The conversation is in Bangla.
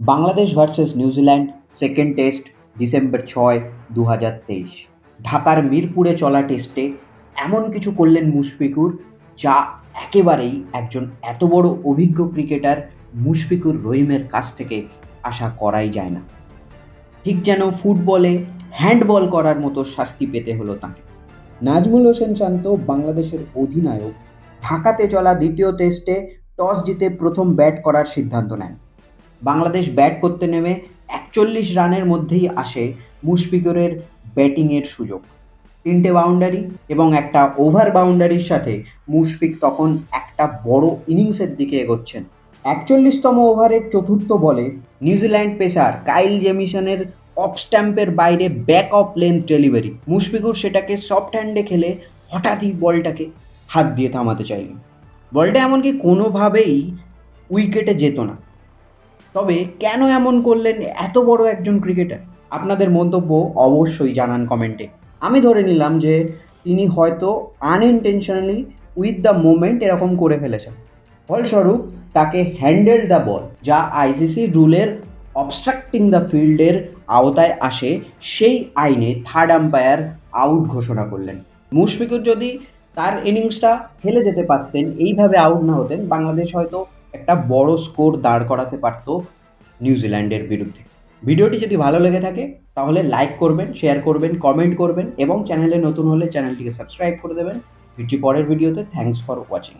Bangladesh versus New Zealand second test December ছয় দু ঢাকার মিরপুরে চলা টেস্টে এমন কিছু করলেন মুশফিকুর, যা একেবারেই একজন এত বড় অভিজ্ঞ ক্রিকেটার মুশফিকুর রহিমের কাছ থেকে আশা করাই যায় না। ঠিক যেন ফুটবলে হ্যান্ডবল করার মতো শাস্তি পেতে হলো তাকে। নাজমুল হোসেন শান্ত বাংলাদেশের অধিনায়ক, ঢাকাতে চলা দ্বিতীয় টেস্টে টস জিতে প্রথম ব্যাট করার সিদ্ধান্ত নেন। বাংলাদেশ ব্যাট করতে নেমে একচল্লিশ রানের মধ্যেই আসে মুশফিকুরের ব্যাটিংয়ের সুযোগ। তিনটে বাউন্ডারি এবং একটা ওভার বাউন্ডারির সাথে মুশফিক তখন একটা বড় ইনিংসের দিকে এগোচ্ছেন। একচল্লিশতম ওভারের চতুর্থ বলে নিউজিল্যান্ড পেসার কাইল জেমিসনের অফ স্ট্যাম্পের বাইরে back of length delivery Mushfiqur সেটাকে সফট হ্যান্ডে খেলে হঠাৎই বলটাকে হাত দিয়ে থামাতে চাইলেন। বলটা এমনকি কোনোভাবেই উইকেটে যেত না। তবে কেন এমন করলেন এত বড় একজন ক্রিকেটার? আপনাদের মন্তব্য অবশ্যই জানান কমেন্টে। আমি ধরে নিলাম যে তিনি হয়তো আনইনটেনশনালি উইথ দ্য মোমেন্ট এরকম করে ফেলেছেন। ফলস্বরূপ তাকে হ্যান্ডেল দ্য বল যা আইসিসি রুলের অবস্ট্রাক্টিং দ্য ফিল্ডের আওতায় আসে, সেই আইনে থার্ড আম্পায়ার আউট ঘোষণা করলেন। মুশফিকুর যদি তার ইনিংসটা খেলে যেতে পারতেন, এইভাবে আউট না হতেন, বাংলাদেশ হয়তো একটা বড় স্কোর দাঁড় করাতে পারত নিউজিল্যান্ডের বিরুদ্ধে। ভিডিওটি যদি ভালো লেগে থাকে, তাহলে লাইক করবেন, শেয়ার করবেন, কমেন্ট করবেন এবং চ্যানেলে নতুন হলে চ্যানেলটিকে সাবস্ক্রাইব করে দেবেন। ভিডিও পরের ভিডিওতে। Thanks for watching.